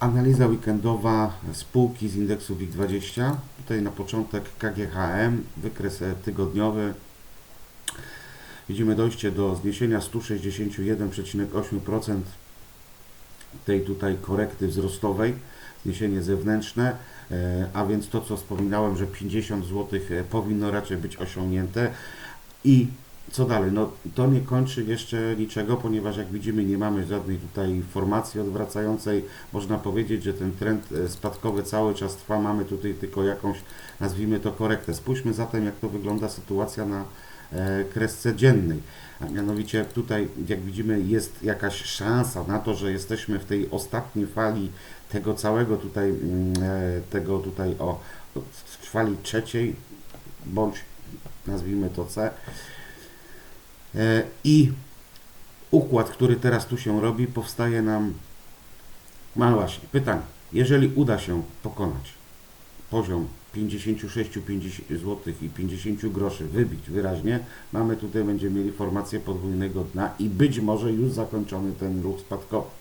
Analiza weekendowa spółki z indeksu WIG20. Tutaj na początek KGHM, wykres e, tygodniowy. Widzimy dojście do zniesienia 161,8% tej tutaj korekty wzrostowej, zniesienie zewnętrzne, e, a więc to co wspominałem, że 50 zł powinno raczej być osiągnięte i co dalej? No to nie kończy jeszcze niczego, ponieważ jak widzimy nie mamy żadnej tutaj informacji odwracającej. Można powiedzieć, że ten trend e, spadkowy cały czas trwa, mamy tutaj tylko jakąś, nazwijmy to korektę. Spójrzmy zatem jak to wygląda sytuacja na e, kresce dziennej. A mianowicie tutaj, jak widzimy, jest jakaś szansa na to, że jesteśmy w tej ostatniej fali tego całego tutaj, mm, e, tego tutaj o fali trzeciej, bądź nazwijmy to C. E, I układ, który teraz tu się robi, powstaje nam. No właśnie, pytanie. Jeżeli uda się pokonać poziom 56 50 zł i 50 groszy, wybić wyraźnie, mamy tutaj, będziemy mieli formację podwójnego dna i być może już zakończony ten ruch spadkowy.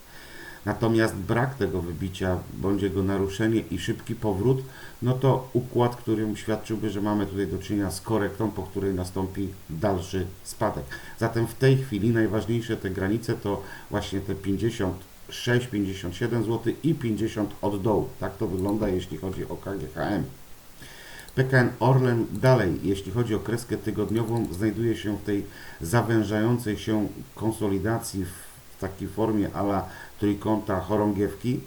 Natomiast brak tego wybicia, bądź jego naruszenie i szybki powrót, no to układ, którym świadczyłby, że mamy tutaj do czynienia z korektą, po której nastąpi dalszy spadek. Zatem w tej chwili najważniejsze te granice to właśnie te 56, 57 zł i 50 od dołu. Tak to wygląda, jeśli chodzi o KGHM. PKN Orlen dalej, jeśli chodzi o kreskę tygodniową, znajduje się w tej zawężającej się konsolidacji w takiej formie ala trójkąta chorągiewki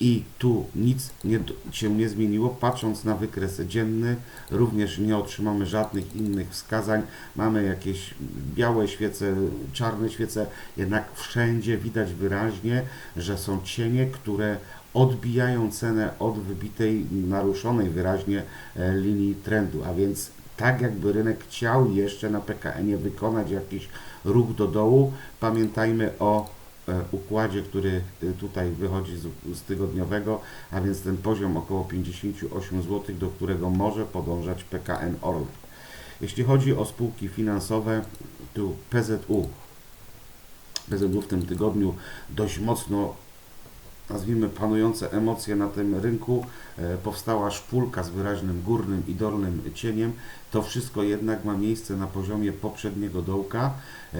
i tu nic nie, się nie zmieniło. Patrząc na wykres dzienny, również nie otrzymamy żadnych innych wskazań. Mamy jakieś białe świece, czarne świece, jednak wszędzie widać wyraźnie, że są cienie, które odbijają cenę od wybitej, naruszonej wyraźnie e, linii trendu, a więc tak jakby rynek chciał jeszcze na PKN-ie wykonać jakiś ruch do dołu. Pamiętajmy o e, układzie, który e, tutaj wychodzi z, z tygodniowego, a więc ten poziom około 58 zł, do którego może podążać PKN Orlen. Jeśli chodzi o spółki finansowe, tu PZU. PZU w tym tygodniu dość mocno nazwijmy, panujące emocje na tym rynku, e, powstała szpulka z wyraźnym górnym i dolnym cieniem. To wszystko jednak ma miejsce na poziomie poprzedniego dołka. E,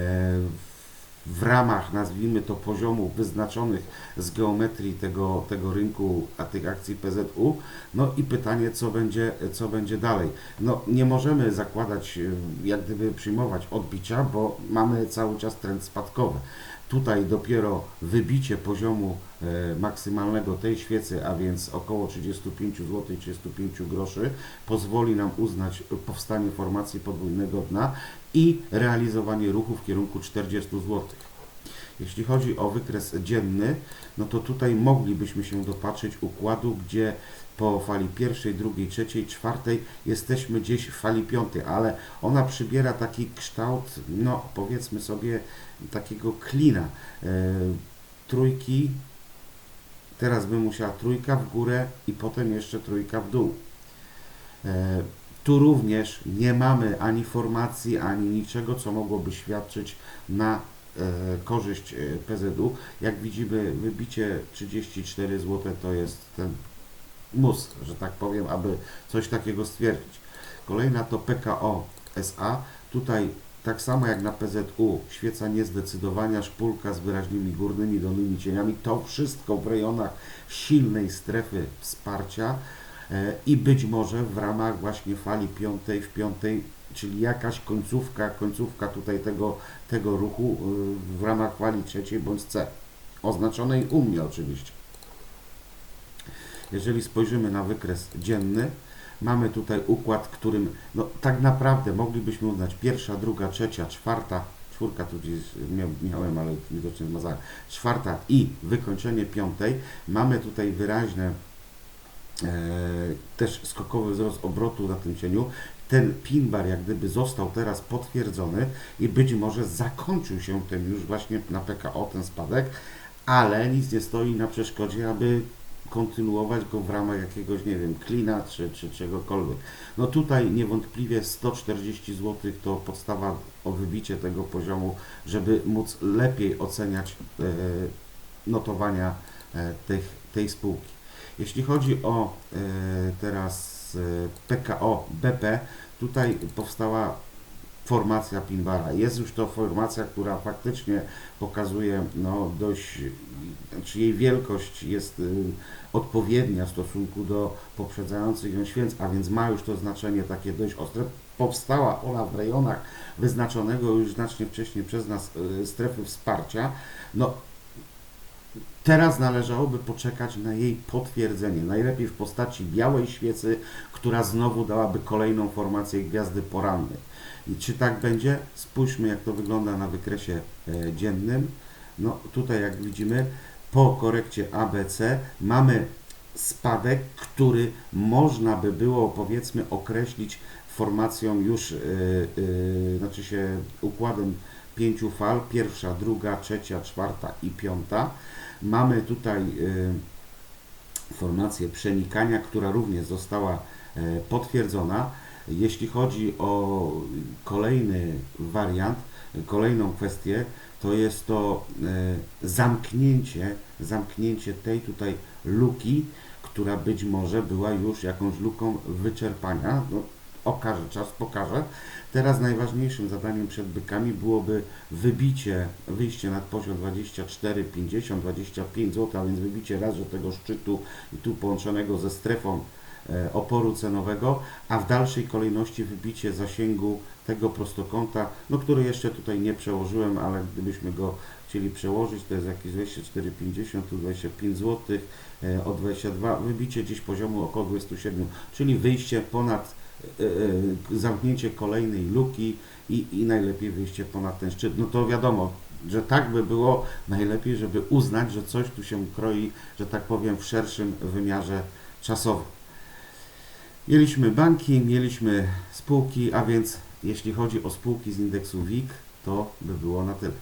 w ramach, nazwijmy to, poziomów wyznaczonych z geometrii tego, tego rynku, a tych akcji PZU. No i pytanie, co będzie, co będzie dalej. No nie możemy zakładać, e, jak gdyby przyjmować odbicia, bo mamy cały czas trend spadkowy. Tutaj dopiero wybicie poziomu e, maksymalnego tej świecy, a więc około 35 zł 35 groszy, pozwoli nam uznać powstanie formacji podwójnego dna i realizowanie ruchu w kierunku 40 zł. Jeśli chodzi o wykres dzienny, no to tutaj moglibyśmy się dopatrzyć układu, gdzie po fali pierwszej, drugiej, trzeciej, czwartej jesteśmy gdzieś w fali piątej, ale ona przybiera taki kształt, no powiedzmy sobie, takiego klina. E, trójki, teraz by musiała trójka w górę i potem jeszcze trójka w dół. E, tu również nie mamy ani formacji, ani niczego, co mogłoby świadczyć na korzyść PZU. Jak widzimy, wybicie 34 zł to jest ten mus, że tak powiem, aby coś takiego stwierdzić. Kolejna to PKO SA. Tutaj tak samo jak na PZU, świeca niezdecydowania, szpulka z wyraźnymi górnymi, dolnymi cieniami, to wszystko w rejonach silnej strefy wsparcia e, i być może w ramach właśnie fali piątej w piątej, czyli jakaś końcówka, końcówka tutaj tego, tego ruchu e, w ramach fali trzeciej bądź C, oznaczonej u mnie oczywiście. Jeżeli spojrzymy na wykres dzienny, mamy tutaj układ, którym no, tak naprawdę moglibyśmy uznać pierwsza, druga, trzecia, czwarta, czwórka tu gdzieś miałem, ale widocznie zmazałem, czwarta i wykończenie piątej. Mamy tutaj wyraźne też skokowy wzrost obrotu na tym cieniu. Ten pin bar jak gdyby został teraz potwierdzony i być może zakończył się ten już właśnie na PKO ten spadek, ale nic nie stoi na przeszkodzie, aby kontynuować go w ramach jakiegoś, nie wiem, klina czy, czy czegokolwiek. No tutaj niewątpliwie 140 zł to podstawa o wybicie tego poziomu, żeby móc lepiej oceniać e, notowania e, tych, tej spółki. Jeśli chodzi o e, teraz e, PKO BP, tutaj powstała formacja Pinbara. Jest już to formacja, która faktycznie pokazuje no, dość, znaczy jej wielkość jest y, odpowiednia w stosunku do poprzedzających ją święc, a więc ma już to znaczenie takie dość ostre. Powstała ona w rejonach wyznaczonego już znacznie wcześniej przez nas y, strefy wsparcia. No, Teraz należałoby poczekać na jej potwierdzenie, najlepiej w postaci białej świecy, która znowu dałaby kolejną formację gwiazdy porannej. I czy tak będzie? Spójrzmy, jak to wygląda na wykresie e, dziennym. No tutaj, jak widzimy, po korekcie ABC mamy spadek, który można by było, powiedzmy, określić formacją już, yy, yy, znaczy się układem pięciu fal, pierwsza, druga, trzecia, czwarta i piąta. Mamy tutaj y, formację przenikania, która również została e, potwierdzona. Jeśli chodzi o kolejny wariant, kolejną kwestię, to jest to e, zamknięcie, zamknięcie tej tutaj luki, która być może była już jakąś luką wyczerpania. No, okaże czas, pokaże. Teraz najważniejszym zadaniem przed bykami byłoby wybicie, wyjście nad poziom 24, 50, 25 zł, a więc wybicie raz, że tego szczytu i tu połączonego ze strefą e, oporu cenowego, a w dalszej kolejności wybicie zasięgu tego prostokąta, no który jeszcze tutaj nie przełożyłem, ale gdybyśmy go chcieli przełożyć, to jest jakieś 24,50, tu 25 zł, e, o 22, wybicie gdzieś poziomu około 27, czyli wyjście ponad zamknięcie kolejnej luki i, i najlepiej wyjście ponad ten szczyt. No to wiadomo, że tak by było najlepiej, żeby uznać, że coś tu się kroi, że tak powiem, w szerszym wymiarze czasowym. Mieliśmy banki, mieliśmy spółki, a więc jeśli chodzi o spółki z indeksu WIG, to by było na tyle.